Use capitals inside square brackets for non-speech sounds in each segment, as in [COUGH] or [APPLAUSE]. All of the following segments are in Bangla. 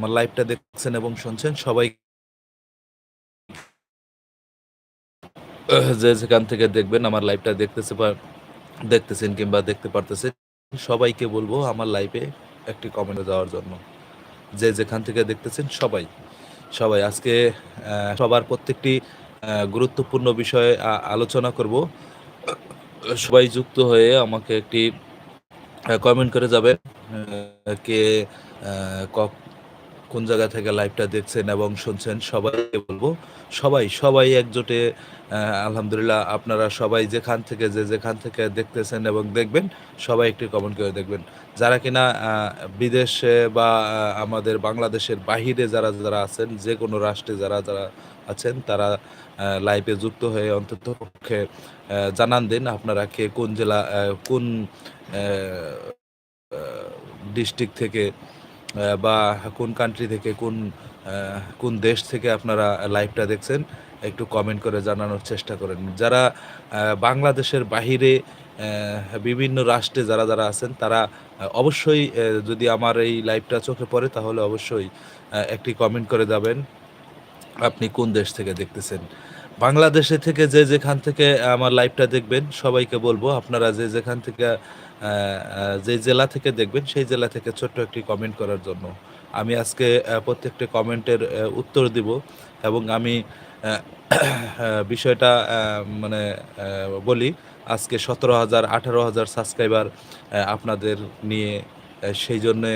আমার লাইভটা দেখছেন এবং শুনছেন সবাই যে যেখান থেকে দেখবেন আমার লাইভটা দেখতেছে দেখতেছেন কিংবা দেখতে পারতেছেন সবাইকে বলব আমার লাইভে একটি কমেন্টে যাওয়ার জন্য। যে যেখান থেকে দেখতেছেন সবাই সবাই আজকে সবার প্রত্যেকটি গুরুত্বপূর্ণ বিষয়ে আলোচনা করব। সবাই যুক্ত হয়ে আমাকে একটি কমেন্ট করে আহ, ক- কোন জায়গা থেকে লাইভটা দেখছেন এবং শুনছেন, সবাইকে বলব, সবাই সবাই একজোটে আলহামদুলিল্লাহ আপনারা সবাই যেখান থেকে, যে যেখান থেকে দেখতেছেন এবং দেখবেন, সবাই একটি কমেন্ট করে দেখবেন। যারা কিনা বিদেশে বা আমাদের বাংলাদেশের বাহিরে যারা যারা আছেন, যে কোনো রাষ্ট্রে যারা যারা আছেন, তারা লাইভে যুক্ত হয়ে অন্তত পক্ষে জানান দিন আপনারা কে কোন জেলা কোন ডিস্ট্রিক্ট থেকে বা কোন কান্ট্রি থেকে কোন কোন দেশ থেকে আপনারা লাইভটা দেখছেন, একটু কমেন্ট করে জানানোর চেষ্টা করেন। যারা বাংলাদেশের বাহিরে বিভিন্ন রাষ্ট্রে যারা যারা আছেন, তারা অবশ্যই যদি আমার এই লাইভটা চোখে পড়ে, তাহলে অবশ্যই একটি কমেন্ট করে যাবেন, আপনি কোন দেশ থেকে দেখতেছেন। বাংলাদেশে থেকে যে যেখান থেকে আমার লাইভটা দেখবেন, সবাইকে বলব, আপনারা যে যেখান থেকে যে জেলা থেকে দেখবেন, সেই জেলা থেকে ছোট্ট একটি কমেন্ট করার জন্য। আমি আজকে প্রত্যেকটি কমেন্টের উত্তর দিব এবং আমি বিষয়টা মানে বলি, আজকে সতেরো হাজার, আঠারো হাজার সাবস্ক্রাইবার আপনাদের নিয়ে সেই জন্যে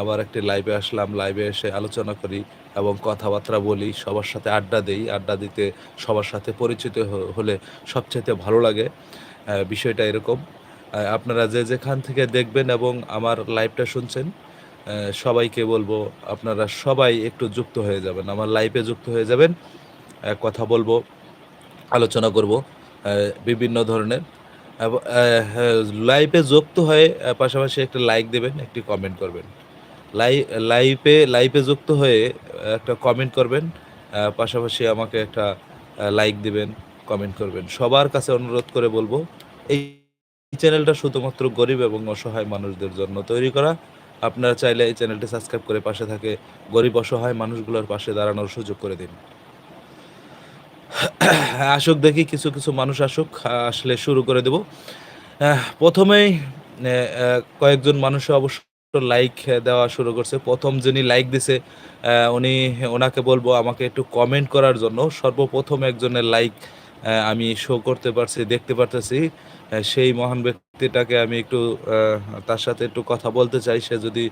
আবার একটি লাইভে আসলাম লাইভে এসে আলোচনা করি। এবং কথাবার্তা বলি, সবার সাথে আড্ডা দেই। আড্ডা দিতে সবার সাথে পরিচিত হলে সবচেয়ে ভালো লাগে। বিষয়টা এরকম। আপনারা যে যেখান থেকে দেখবেন এবং আমার লাইভটা শুনছেন সবাইকে বলব, আপনারা সবাই একটু যুক্ত হয়ে যাবেন। আমার লাইভে যুক্ত হয়ে যাবেন কথা বলব, আলোচনা করব বিভিন্ন ধরনের। লাইভে যুক্ত হয়ে পাশাপাশি একটা লাইক দেবেন, একটি কমেন্ট করবেন। লাই, লাইভে লাইভে যুক্ত হয়ে একটা কমেন্ট করবেন পাশাপাশি আমাকে একটা লাইক দিবেন কমেন্ট করবেন। সবার কাছে অনুরোধ করে বলব, এই চ্যানেলটা শুধুমাত্র গরিব এবং অসহায় মানুষদের জন্য তৈরি করা। আপনারা চাইলে এই চ্যানেলটি সাবস্ক্রাইব করে পাশে থাকে, গরিব অসহায় মানুষগুলোর পাশে দাঁড়ানোর সুযোগ করে দিন। [COUGHS] আসুক দেখি, কিছু কিছু মানুষ আসুক, আসলে শুরু করে দেব। প্রথমেই কয়েকজন মানুষ অবশ্য লাইক দেওয়া শুরু করছে। প্রথম যিনি লাইক দিছে উনি ওনাকে বলব আমাকে একটু কমেন্ট করার জন্য। সর্বপ্রথম একজনের লাইক আমি শো করতে পারছি, দেখতে পারতেছি। সেই মহান ব্যক্তিটাকে আমি একটু তার সাথে একটু কথা বলতে চাই। সে যদি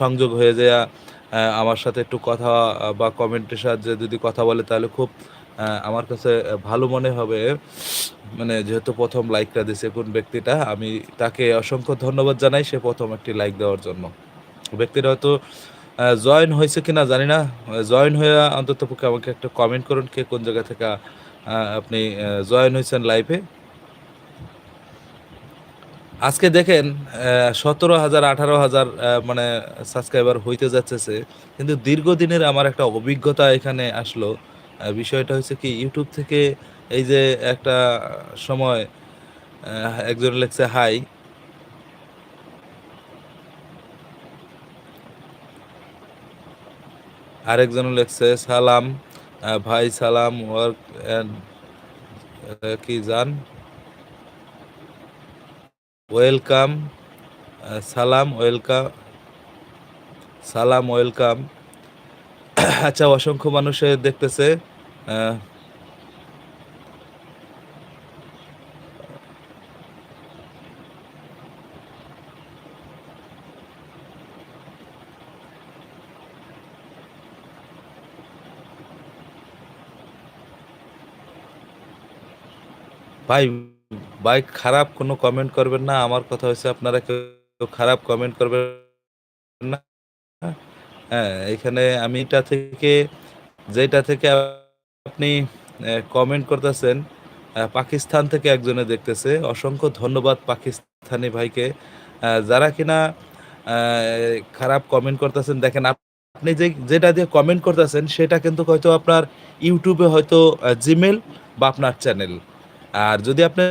সংযোগ হয়ে যায় আমার সাথে একটু কথা বা কমেন্টের সাহায্যে যদি কথা বলে, তাহলে খুব আমার কাছে ভালো মনে হবে। মানে যেহেতু প্রথম লাইকটা দিছে কোন ব্যক্তিটা, আমি তাকে অসংখ্য ধন্যবাদ জানাই সে প্রথম একটি লাইক দেওয়ার জন্য। ব্যক্তিটা হয়তো জয়েন হয়েছে কিনা জানি না। জয়েন হয়ে অন্তত পক্ষে আমাকে একটা কমেন্ট করুন কে কোন জায়গা থেকে আপনি জয়েন হয়েছেন লাইভে আজকে দেখেন সতেরো হাজার, আঠারো হাজার মানে সাবস্ক্রাইবার হইতে যাচ্ছে কিন্তু দীর্ঘদিনের আমার একটা অভিজ্ঞতা এখানে আসলো। বিষয়টা হচ্ছে কি ইউটিউব থেকে এই যে একটা সময় একজন লেখছে, হাই। আরেকজন লেখছে, সালাম। ভাই, সালাম ওয়ার্ক কি জান? ওয়েলকাম সালাম ওয়েলকাম সালাম ওয়েলকাম আচ্ছা অসংখ্য মানুষে দেখতেছে ভাই ভাই খারাপ কোনো কমেন্ট করবেন না। আমার কথা হচ্ছে আপনারা কেউ খারাপ কমেন্ট করবেন না। হ্যাঁ এখানে আমি এটা থেকে, যেটা থেকে আপনি কমেন্ট করতেছেন পাকিস্তান থেকে একজনে দেখতেছে। অসংখ্য ধন্যবাদ পাকিস্তানি ভাইকে। যারা কিনা খারাপ কমেন্ট করতেছেন, দেখেন আপনি যে, যেটা দিয়ে কমেন্ট করতেছেন, সেটা কিন্তু হয়তো আপনার ইউটিউবে হয়তো জিমেল বা আপনার চ্যানেল আর যদি আপনি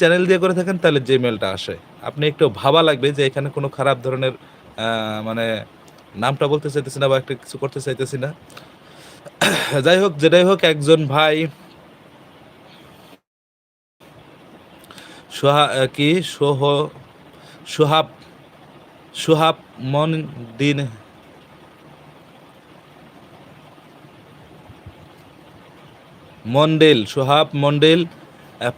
চ্যানেল দিয়ে করে থাকেন, তাহলে যে মেলটা আসে। আপনি একটু ভাবা লাগবে যে এখানে কোনো খারাপ ধরনের মানে নামটা বলতে চাইতেছি না বা একটা কিছু করতে চাইতেছি না। যাই হোক, যেটাই হোক, একজন ভাই, সোহা কি? সোহ, সোহাব সোহাব মন দিন মন্ডেল, সোহাব মন্ডেল।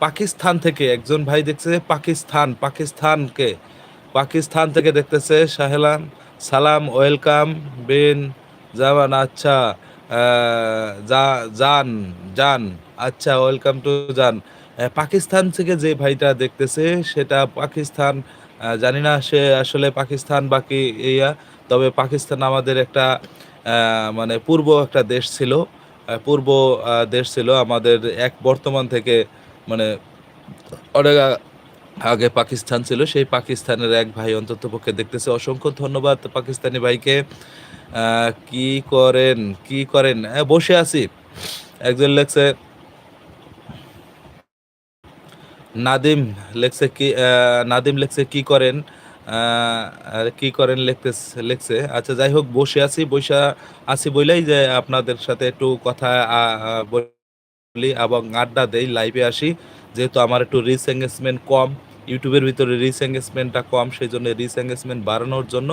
পাকিস্তান থেকে একজন ভাই দেখছে পাকিস্তান, পাকিস্তানকে, পাকিস্তান থেকে দেখতেছে শাহেলাম সালাম, ওয়েলকাম, বিন জামান আচ্ছা যা জান জান আচ্ছা ওয়েলকাম টু জান। পাকিস্তান থেকে যে ভাইটা দেখতেছে সেটা পাকিস্তান জানি না সে আসলে পাকিস্তান বাকি ইয়া, তবে পাকিস্তান আমাদের একটা মানে পূর্ব একটা দেশ ছিল পূর্ব দেশ ছিল আমাদের এক বর্তমান থেকে মানে অনেক আগে পাকিস্তান ছিল, সেই পাকিস্তানের এক ভাই অন্তত পক্ষে দেখতেছে, অসংখ্য ধন্যবাদ পাকিস্তানি ভাইকে কি করেন কি করেন? বসে আছি। একজন লেখছে, নাদিম লেখছে কি নাদিম লেখছে কি করেন কি করেন লিখতে লেখছে। আচ্ছা যাই হোক, বসে আছি বসে আছি বলেই যে আপনাদের সাথে একটু কথা বলি এবং আড্ডা দেই লাইভে আসি। যেহেতু আমার একটু রিস এঙ্গেজমেন্ট কম ইউটিউবের ভিতরে রিচ এঙ্গেজমেন্টটা কম, সেই জন্য রিচ এঙ্গেজমেন্ট বাড়ানোর জন্য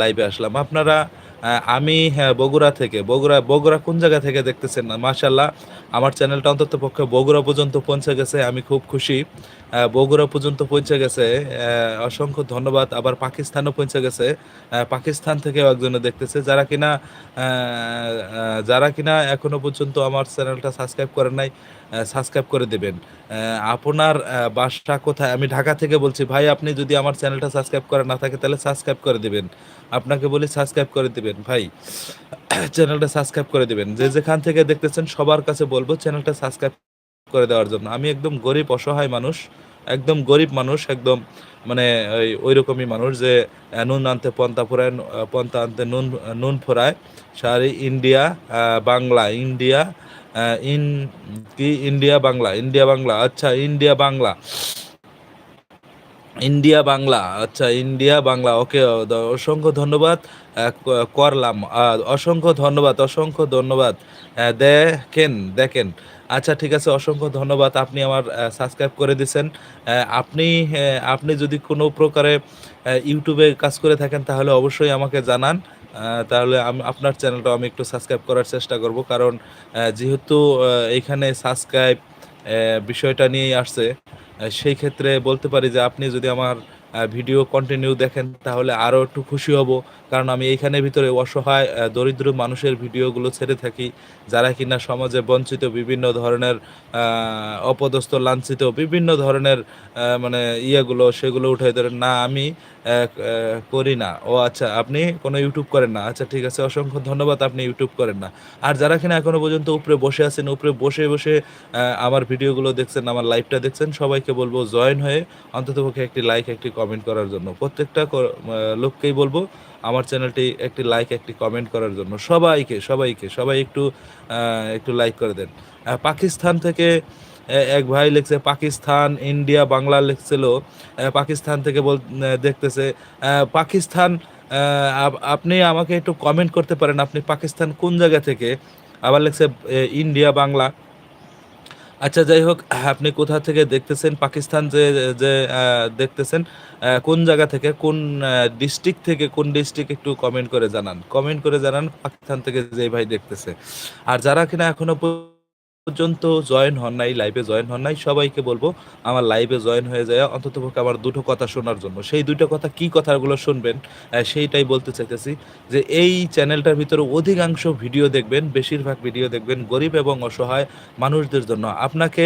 লাইভে আসলাম। আপনারা আমি হ্যাঁ বগুড়া থেকে। বগুড়া বগুড়া কোন জায়গা থেকে দেখতেছেন না? মাশাল্লাহ আমার চ্যানেলটা অন্তত পক্ষে বগুড়া পর্যন্ত পৌঁছে গেছে, আমি খুব খুশি। বগুড়া পর্যন্ত পৌঁছে গেছে। অসংখ্য ধন্যবাদ। আবার পাকিস্তানও পৌঁছে গেছে। পাকিস্তান থেকেও একজনে দেখতেছে। যারা কিনা যারা কিনা এখনও পর্যন্ত আমার চ্যানেলটা সাবস্ক্রাইব করেন নাই সাবস্ক্রাইব করে দেবেন। আপনার বাসা কোথায়? আমি ঢাকা থেকে বলছি, ভাই, আপনি যদি আমার চ্যানেলটা সাবস্ক্রাইব করে না থাকে, তাহলে সাবস্ক্রাইব করে দেবেন। আপনাকে বলি সাবস্ক্রাইব করে দিবেন, ভাই। [CLEARS THROAT] চ্যানেলটা সাবস্ক্রাইব করে দিবেন। যে যেখান থেকে দেখতেছেন, সবার কাছে বলব, চ্যানেলটা সাবস্ক্রাইব করে দেওয়ার জন্য। আমি একদম গরিব, অসহায় মানুষ, একদম গরিব মানুষ, একদম মানে ওই ওই রকমই মানুষ যে নুন আনতে পন্তা ফোরায় পন্তা আনতে নুন নুন ফোরায়। সারি ইন্ডিয়া বাংলা, ইন্ডিয়া ইন, কি, ইন্ডিয়া বাংলা ইন্ডিয়া বাংলা আচ্ছা ইন্ডিয়া বাংলা। ইন্ডিয়া বাংলা আচ্ছা ইন্ডিয়া বাংলা, ওকে অসংখ্য ধন্যবাদ করলাম অসংখ্য ধন্যবাদ অসংখ্য ধন্যবাদ দেখেন দেখেন। আচ্ছা ঠিক আছে, অসংখ্য ধন্যবাদ, আপনি আমার সাবস্ক্রাইব করে দিয়েছেন আপনি আপনি যদি কোনো প্রকারে ইউটিউবে কাজ করে থাকেন, তাহলে অবশ্যই আমাকে জানান। তাহলে আমি আপনার চ্যানেলটাও আমি একটু সাবস্ক্রাইব করার চেষ্টা করব। কারণ যেহেতু এখানে সাবস্ক্রাইব বিষয়টা নিয়েই আসছে সেই ক্ষেত্রে বলতে পারি যে আপনি যদি আমার ভিডিও কন্টিনিউ দেখেন, তাহলে আরও একটু খুশি হব। কারণ আমি এইখানের ভিতরে অসহায় দরিদ্র মানুষের ভিডিওগুলো ছেড়ে থাকি, যারা কিনা সমাজে বঞ্চিত, বিভিন্ন ধরনের অপদস্থ, লাঞ্ছিত, বিভিন্ন ধরনের মানে ইয়েগুলো, সেগুলো উঠে ধরেন না, আমি করি না। ও আচ্ছা আপনি কোনো ইউটিউব করেন না? আচ্ছা ঠিক আছে, অসংখ্য ধন্যবাদ, আপনি ইউটিউব করেন না। আর যারা কিনা এখনও পর্যন্ত উপরে বসে আছেন, উপরে বসে বসে আমার ভিডিওগুলো দেখছেন, আমার লাইভটা দেখছেন, সবাইকে বলব, জয়েন হয়ে অন্ততপক্ষে একটি লাইক একটি কমেন্ট করার জন্য। প্রত্যেকটা লোককেই বলব আমার চ্যানেলটি একটি লাইক একটি কমেন্ট করার জন্য সবাইকে সবাইকে, সবাই একটু একটু লাইক করে দেন। পাকিস্তান থেকে এক ভাই লিখছে, পাকিস্তান, ইন্ডিয়া, বাংলা লিখছিল। পাকিস্তান থেকে বল দেখতেছে পাকিস্তান আপনি আমাকে একটু কমেন্ট করতে পারেন, আপনি পাকিস্তান কোন জায়গা থেকে? আবার লিখছে ইন্ডিয়া, বাংলা। আচ্ছা যাই হোক, আপনি কোথা থেকে দেখতেছেন? পাকিস্তান যে যে দেখতেছেন কোন জায়গা থেকে, কোন ডিস্ট্রিক্ট থেকে, কোন ডিস্ট্রিক্ট একটু কমেন্ট করে জানান। কমেন্ট করে জানান পাকিস্তান থেকে যে ভাই দেখতেছে। আর যারা কিনা এখনও পর্যন্ত জয়েন হন নাই লাইভে জয়েন হন নাই, সবাইকে বলব আমার লাইভে জয়েন হয়ে যায়, অন্তত পক্ষে আমার দুটো কথা শোনার জন্য। সেই দুটো কথা কি কথাগুলো শুনবেন সেইটাই বলতে চাইতেছি যে এই চ্যানেলটার ভিতরে অধিকাংশ ভিডিও দেখবেন, বেশিরভাগ ভিডিও দেখবেন গরিব এবং অসহায় মানুষদের জন্য। আপনাকে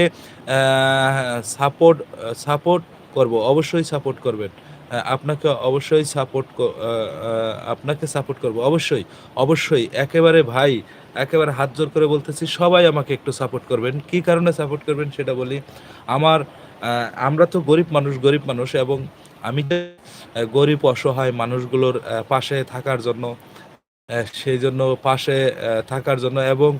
সাপোর্ট সাপোর্ট করব, অবশ্যই সাপোর্ট করবেন। আপনাকে অবশ্যই সাপোর্ট আপনাকে সাপোর্ট করব, অবশ্যই অবশ্যই। একেবারে ভাই একেবারে হাত জোর করে বলতেছি, সবাই আমাকে একটু সাপোর্ট করবেন। কি কারণে সাপোর্ট করবেন সেটা বলি, আমার আমরা তো গরিব মানুষ গরিব মানুষ এবং আমি গরিব, অসহায় মানুষগুলোর পাশে থাকার জন্য সেই জন্য পাশে থাকার জন্য এবং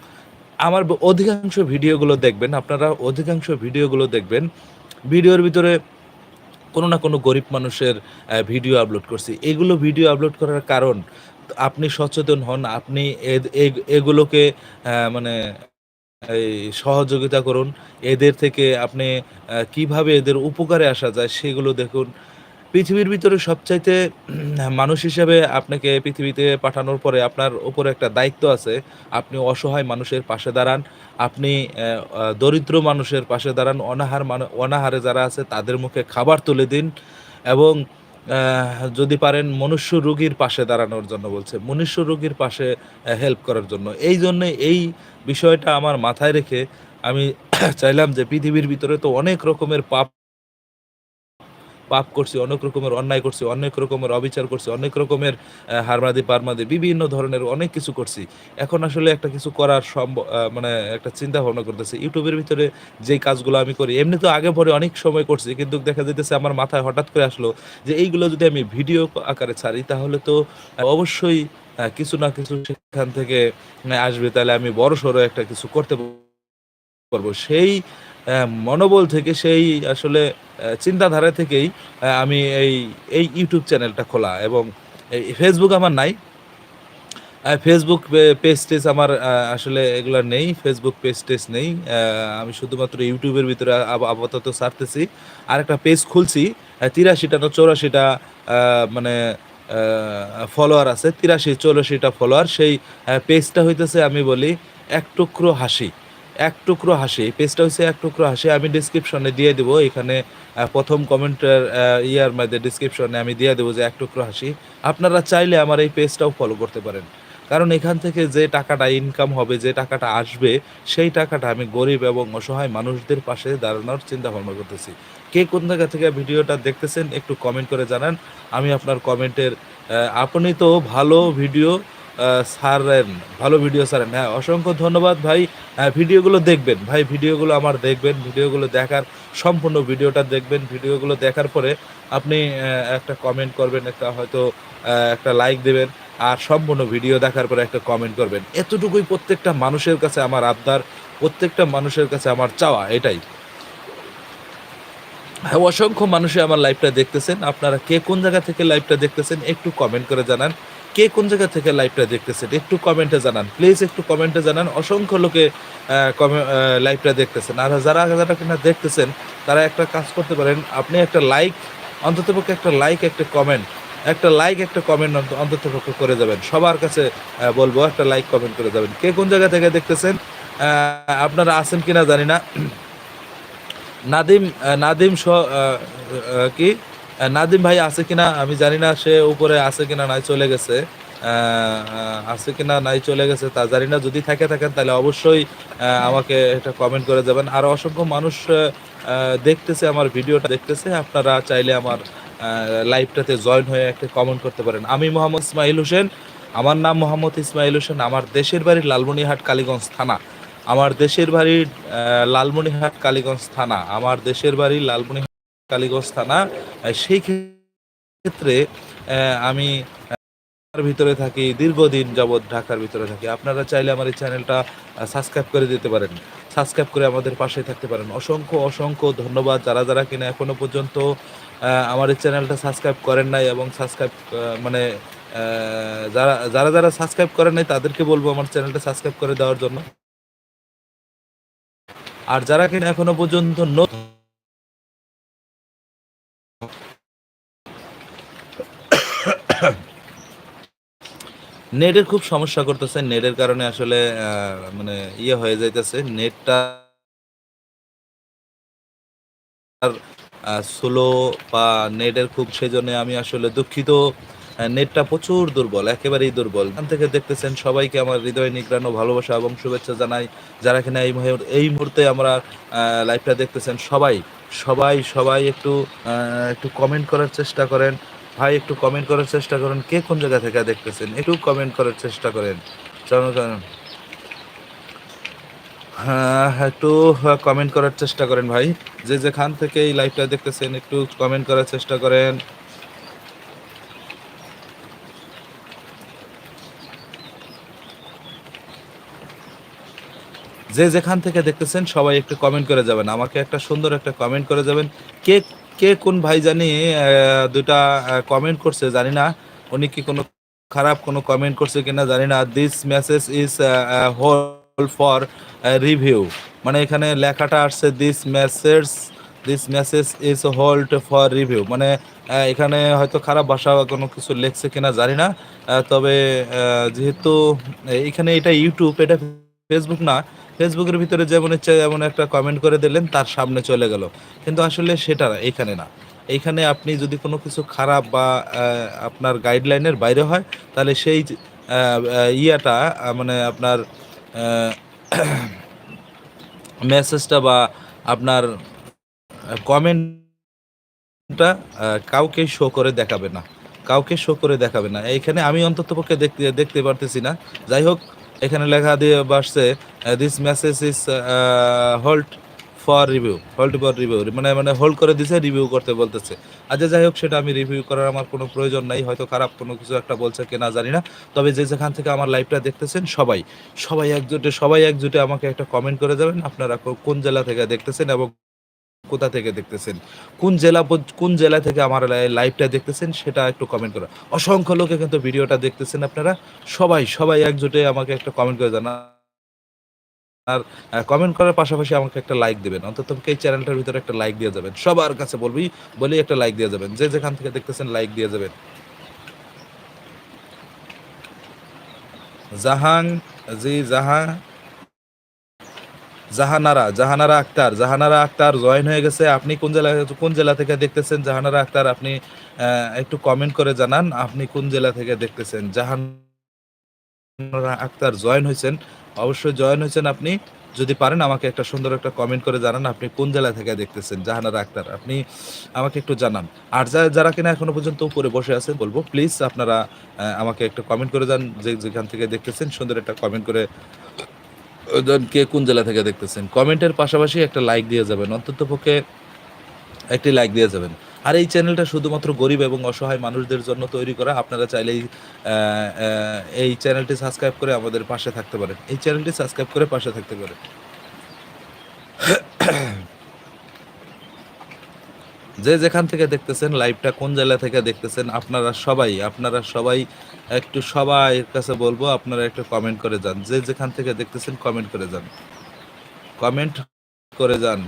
আমার অধিকাংশ ভিডিওগুলো দেখবেন, আপনারা অধিকাংশ ভিডিওগুলো দেখবেন, ভিডিওর ভিতরে কোনো না কোনো গরিব মানুষের ভিডিও আপলোড করছি। এগুলো ভিডিও আপলোড করার কারণ আপনি সচেতন হন, আপনি এগুলোকে মানে এই সহযোগিতা করুন। এদের থেকে আপনি কীভাবে এদের উপকারে আসা যায় সেগুলো দেখুন। পৃথিবীর ভিতরে সবচাইতে মানুষ হিসেবে আপনাকে পৃথিবীতে পাঠানোর পরে আপনার উপরে একটা দায়িত্ব আছে। আপনি অসহায় মানুষের পাশে দাঁড়ান। আপনি দরিদ্র মানুষের পাশে দাঁড়ান। অনাহার অনাহারে যারা আছে তাদের মুখে খাবার তুলে দিন এবং যদি পারেন মনুষ্য রোগীর পাশে দাঁড়ানোর জন্য বলছে, মনুষ্য রোগীর পাশে হেল্প করার জন্য। এই জন্য এই বিষয়টা আমার মাথায় রেখে আমি [COUGHS] চাইলাম যে পৃথিবীর ভিতরে তো অনেক রকমের পাপ পাপ করছি, অনেক রকমের অন্যায় করছি, অনেক রকমের অবিচার করছি, অনেক রকমের হারমাদি পারমাদি, বিভিন্ন ধরনের অনেক কিছু করছি। এখন আসলে একটা কিছু করার সম্ভব মানে একটা চিন্তা ভাবনা করতেছি। ইউটিউবের ভিতরে যেই কাজগুলো আমি করি, এমনি তো আগে পরে অনেক সময় করছি, কিন্তু দেখা যেতেছে আমার মাথায় হঠাৎ করে আসলো যে এইগুলো যদি আমি ভিডিও আকারে ছাড়ি, তাহলে তো অবশ্যই কিছু না কিছু সেখান থেকে আসবে। তাহলে আমি বড় সড়ো একটা কিছু করতে পারব। সেই মনোবল থেকে সেই আসলে চিন্তাধারা থেকেই আমি এই এই ইউটিউব চ্যানেলটা খোলা এবং ফেসবুক আমার নাই। ফেসবুক পেজ টেজ আমার আসলে এগুলো নেই ফেসবুক পেজ টেজ নেই। আমি শুধুমাত্র ইউটিউবের ভিতরে আপাতত ছাড়তেছি আর একটা পেজ খুলছি তিরাশিটা না চৌরাশিটা মানে ফলোয়ার আছে। তিরাশি, চৌরাশিটা ফলোয়ার সেই পেজটা হইতেছে আমি বলি এক টুকরো হাসি। এক টুকরো হাসি, পেজটা হচ্ছে এক টুকরো হাসি, আমি ডিসক্রিপশনে দিয়ে দেবো। এখানে প্রথম কমেন্টের ইয়ার মধ্যে ডিসক্রিপশনে আমি দিয়ে দেবো যে এক টুকরো হাসি। আপনারা চাইলে আমার এই পেজটাও ফলো করতে পারেন। কারণ এখান থেকে যে টাকাটা ইনকাম হবে, যে টাকাটা আসবে, সেই টাকাটা আমি গরিব এবং অসহায় মানুষদের পাশে দাঁড়ানোর চিন্তা ভাবনা করতেছি। কে কোন জায়গা থেকে ভিডিওটা দেখতেছেন, একটু কমেন্ট করে জানান। আমি আপনার কমেন্টের আপনি তো ভালো ভিডিও ছাড়েন ভালো ভিডিও ছাড়েন। হ্যাঁ অসংখ্য ধন্যবাদ ভাই। হ্যাঁ, ভিডিওগুলো দেখবেন। ভাই ভিডিওগুলো আমার দেখবেন ভিডিওগুলো দেখার সম্পূর্ণ ভিডিওটা দেখবেন। ভিডিওগুলো দেখার পরে আপনি একটা কমেন্ট করবেন একটা হয়তো একটা লাইক দেবেন আর সম্পূর্ণ ভিডিও দেখার পরে একটা কমেন্ট করবেন। এতটুকুই প্রত্যেকটা মানুষের কাছে আমার আবদার প্রত্যেকটা মানুষের কাছে আমার চাওয়া এটাই। হ্যাঁ অসংখ্য মানুষই আমার লাইভটা দেখতেছেন। আপনারা কে কোন জায়গা থেকে লাইভটা দেখতেছেন একটু কমেন্ট করে জানান। কে কোন জায়গা থেকে লাইভটা দেখতেছেন একটু কমেন্টে জানান। প্লিজ একটু কমেন্টে জানান। অসংখ্য লোকে লাইভটা দেখতেছেন। আর যারা যারা কিনা দেখতেছেন, তারা একটা কাজ করতে পারেন। আপনি একটা লাইক অন্ততপক্ষে একটা লাইক একটা কমেন্ট একটা লাইক একটা কমেন্ট অন্ততপক্ষে করে যাবেন। সবার কাছে বলব, একটা লাইক কমেন্ট করে যাবেন। কে কোন জায়গা থেকে দেখতেছেন আপনারা আছেন কিনা জানি না। [CLEARS THROAT] নাদিম নাদিম কি? নাদিম ভাই আছে কিনা আমি জানি না, সে উপরে আছে কিনা নাই চলে গেছে। আছে কিনা নাই চলে গেছে তা জানি না, যদি থাকে থাকেন তাহলে অবশ্যই আমাকে এটা কমেন্ট করে যাবেন। আর অসংখ্য মানুষ দেখতেছে আমার ভিডিওটা, দেখতেছে, আপনারা চাইলে আমার লাইভটাতে জয়েন হয়ে একটা কমেন্ট করতে পারেন। আমি মোহাম্মদ ইসমাইল হোসেন, আমার নাম মোহাম্মদ ইসমাইল হোসেন, আমার দেশের বাড়ি লালমনিহাট কালীগঞ্জ থানা। আমার দেশের বাড়ি লালমনিহাট কালীগঞ্জ থানা। আমার দেশের বাড়ি লালমনিহাট কালীগঞ্জ থানা সেই ক্ষেত্রে আমি ভিতরে থাকি, দীর্ঘদিন যাবৎ ঢাকার ভিতরে থাকি। আপনারা চাইলে আমার এই চ্যানেলটা সাবস্ক্রাইব করে দিতে পারেন। সাবস্ক্রাইব করে আমাদের পাশে থাকতে পারেন। অসংখ্য অসংখ্য ধন্যবাদ যারা যারা কিনা এখনও পর্যন্ত আমার এই চ্যানেলটা সাবস্ক্রাইব করেন নাই এবং সাবস্ক্রাইব মানে যারা যারা যারা সাবস্ক্রাইব করেন নাই, তাদেরকে বলব আমার চ্যানেলটা সাবস্ক্রাইব করে দেওয়ার জন্য। আর যারা কিনা এখনও পর্যন্ত নতুন নেটের খুব সমস্যা করতেছে। নেটের কারণে আসলে মানে ইয়ে হয়ে যাইতেছে। নেটটা স্লো বা নেটের খুব সেজন্য আমি আসলে দুঃখিত। নেটটা প্রচুর দুর্বল, একেবারেই দুর্বল। এখান থেকে দেখতেছেন সবাইকে আমার হৃদয় নিগ্রানো ভালোবাসা এবং শুভেচ্ছা জানাই। যারা কিনা এই মুহূর্তে এই মুহূর্তে আমরা লাইভটা দেখতেছেন সবাই সবাই সবাই একটু একটু কমেন্ট করার চেষ্টা করেন। ভাই, একটু কমেন্ট করার চেষ্টা করেন, কে কোন জায়গা থেকে দেখতেছেন? একটু কমেন্ট করার চেষ্টা করেন। হ্যাঁ একটু কমেন্ট করার চেষ্টা করেন ভাই। যে যেখান থেকে এই লাইভটা দেখতেছেন, একটু কমেন্ট করার চেষ্টা করেন। যে যেখান থেকে দেখতেছেন, সবাই একটু কমেন্ট করে যাবেন। আমাকে একটা সুন্দর একটা কমেন্ট করে যাবেন। কে কে কোন ভাই জানি দুটা কমেন্ট করছে জানি না। উনি কি কোনো খারাপ কোনো কমেন্ট করছে কিনা জানি না। This message is hold for review মানে এখানে লেখাটা আসছে this message this message is hold for review মানে এখানে হয়তো খারাপ ভাষা কোনো কিছু লেখছে কিনা জানি না। তবে যেহেতু, এখানে এটা ইউটিউব এটা ফেসবুক না ফেসবুকের ভিতরে যেমন ইচ্ছে যেমন একটা কমেন্ট করে দিলেন তার সামনে চলে গেল। কিন্তু আসলে সেটা না, এইখানে না। এইখানে আপনি যদি কোনো কিছু খারাপ বা আপনার গাইডলাইনের বাইরে হয় তাহলে সেই ইয়াটা মানে আপনার মেসেজটা [COUGHS] বা আপনার কমেন্টটা কাউকে শো করে দেখাবে না। কাউকে শো করে দেখাবে না। এইখানে আমি অন্তত পক্ষে দেখতে দেখতে পারতেছি না। যাই হোক এখানে লেখা দিয়ে বাসছে this message is hold for review hold for review মানে মানে হোল্ড করে দিছে রিভিউ করতে বলতেছে। আচ্ছা যাই হোক, সেটা আমি রিভিউ করার আমার কোনো প্রয়োজন নাই, হয়তো খারাপ কোনো কিছু একটা বলছে কিনা জানি না। তবে যে যেখান থেকে আমার লাইভটা দেখতেছেন, সবাই সবাই একজোটে সবাই একজোটে আমাকে একটা কমেন্ট করে যাবেন। আপনারা কোন জেলা থেকে দেখতেছেন এবং কোথা থেকে দেখতেছেন? কোন জেলা কোন জেলা থেকে আমার লাইভটা দেখতেছেন সেটা একটু কমেন্ট করা। অসংখ্য লোকে কিন্তু ভিডিওটা দেখতেছেন আপনারা। সবাই সবাই একজোটে আমাকে একটা কমেন্ট করে জানা আর কমেন্ট করার পাশাপাশি আমাকে একটা লাইক দেবেন। অন্তত এই চ্যানেলটার ভিতরে একটা লাইক দিয়ে যাবেন। সবার কাছে বলবি বলি একটা লাইক দিয়ে যাবেন। যে যেখান থেকে দেখতেছেন লাইক দিয়ে যাবেন। জাহাং জি জাহাং জাহানারা জাহানারা আক্তার জাহানারা আক্তার জয়েন হয়ে গেছে। আপনি কোন জেলা কোন জেলা থেকে দেখতেছেন? জাহানারা আক্তার, আপনি একটু কমেন্ট করে জানান, আপনি কোন জেলা থেকে দেখতেছেন? জাহানারা আক্তার জয়েন হয়েছেন। অবশ্যই জয়েন হয়েছেন আপনি। যদি পারেন আমাকে একটা সুন্দর একটা কমেন্ট করে জানান, আপনি কোন জেলা থেকে দেখতেছেন? জাহানারা আক্তার, আপনি আমাকে একটু জানান। আর যারা কিনা এখনও পর্যন্ত উপরে বসে আছেন বলব প্লিজ আপনারা আমাকে একটা কমেন্ট করে যান, যে, যেখান থেকে দেখতেছেন, সুন্দর একটা কমেন্ট করে কে কোন জেলা থেকে দেখতেছেন? কমেন্টের পাশাপাশি একটা লাইক দিয়ে যাবেন, অন্তত পক্ষে একটি লাইক দিয়ে যাবেন। আর এই চ্যানেলটা শুধুমাত্র গরিব এবং অসহায় মানুষদের জন্য তৈরি করা, আপনারা চাইলেই এই চ্যানেলটি সাবস্ক্রাইব করে আমাদের পাশে থাকতে পারেন। এই চ্যানেলটি সাবস্ক্রাইব করে পাশে থাকতে পারেন। যে যেখান থেকে দেখতেছেন লাইভটা কোন জেলা থেকে দেখতেছেন, আপনারা সবাই আপনারা সবাই একটু সবাই কাছে বলব, আপনারা একটু কমেন্ট করে যান। যে যেখান থেকে দেখতেছেন কমেন্ট করে যান। কমেন্ট করে যান।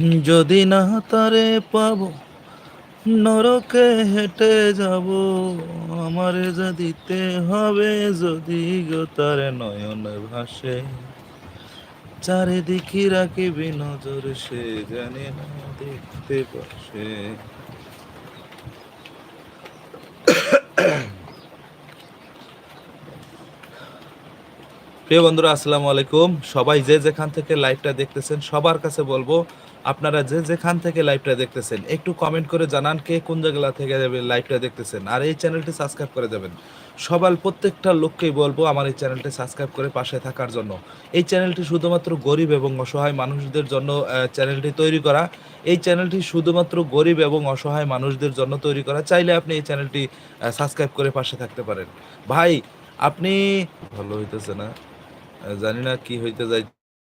যদি না তারে পাবো, নরকে হেঁটে যাব। আমারে যা হবে যদি গো তার নয়ন ভাসে। চারিদিকে রাখিবি নজর, সে জানে না দেখতে পাশে প্রিয় বন্ধুরা, আসসালামু আলাইকুম। সবাই যে যেখান থেকে লাইভটা দেখতেছেন, সবার কাছে বলব, আপনারা যে যেখান থেকে লাইভটা দেখতেছেন, একটু কমেন্ট করে জানান কে কোন জায়গা থেকে লাইভটা দেখতেছেন, আর এই চ্যানেলটি সাবস্ক্রাইব করে দেবেন সবার প্রত্যেকটা লোককেই বলব, আমার এই চ্যানেলটি সাবস্ক্রাইব করে পাশে থাকার জন্য। এই চ্যানেলটি শুধুমাত্র গরিব এবং অসহায় মানুষদের জন্য চ্যানেলটি তৈরি করা। এই চ্যানেলটি শুধুমাত্র গরিব এবং অসহায় মানুষদের জন্য তৈরি করা। চাইলে আপনি এই চ্যানেলটি সাবস্ক্রাইব করে পাশে থাকতে পারেন। ভাই, আপনি ভালো হইতেছে না। জানি না কি হইতে যাই